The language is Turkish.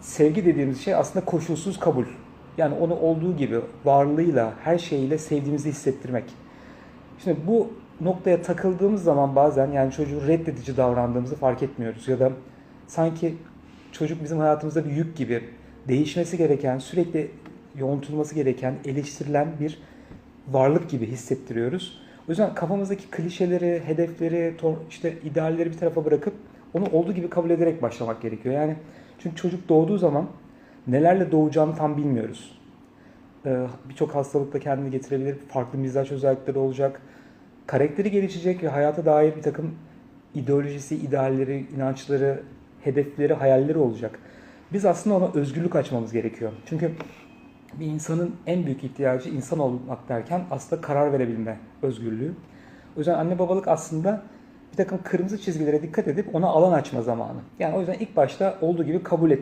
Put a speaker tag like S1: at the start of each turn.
S1: sevgi dediğimiz şey aslında koşulsuz kabul. Yani onu olduğu gibi varlığıyla, her şeyiyle sevdiğimizi hissettirmek. Şimdi bu noktaya takıldığımız zaman bazen yani çocuğu reddedici davrandığımızı fark etmiyoruz. Ya da sanki çocuk bizim hayatımızda bir yük gibi değişmesi gereken, sürekli yoğuntulması gereken, eleştirilen bir varlık gibi hissettiriyoruz. O yüzden kafamızdaki klişeleri, hedefleri, işte idealleri bir tarafa bırakıp onu olduğu gibi kabul ederek başlamak gerekiyor. Yani çünkü çocuk doğduğu zaman nelerle doğacağını tam bilmiyoruz. Ee, Birçok hastalıkla kendini getirebilir, farklı mizaç özellikleri olacak. Karakteri gelişecek ve hayata dair bir takım ideolojisi, idealleri, inançları, hedefleri, hayalleri olacak. Biz aslında ona özgürlük açmamız gerekiyor. Çünkü bir insanın en büyük ihtiyacı insan olmak derken aslında karar verebilme özgürlüğü. O yüzden anne babalık aslında bir takım kırmızı çizgilere dikkat edip ona alan açma zamanı. Yani o yüzden ilk başta olduğu gibi kabul et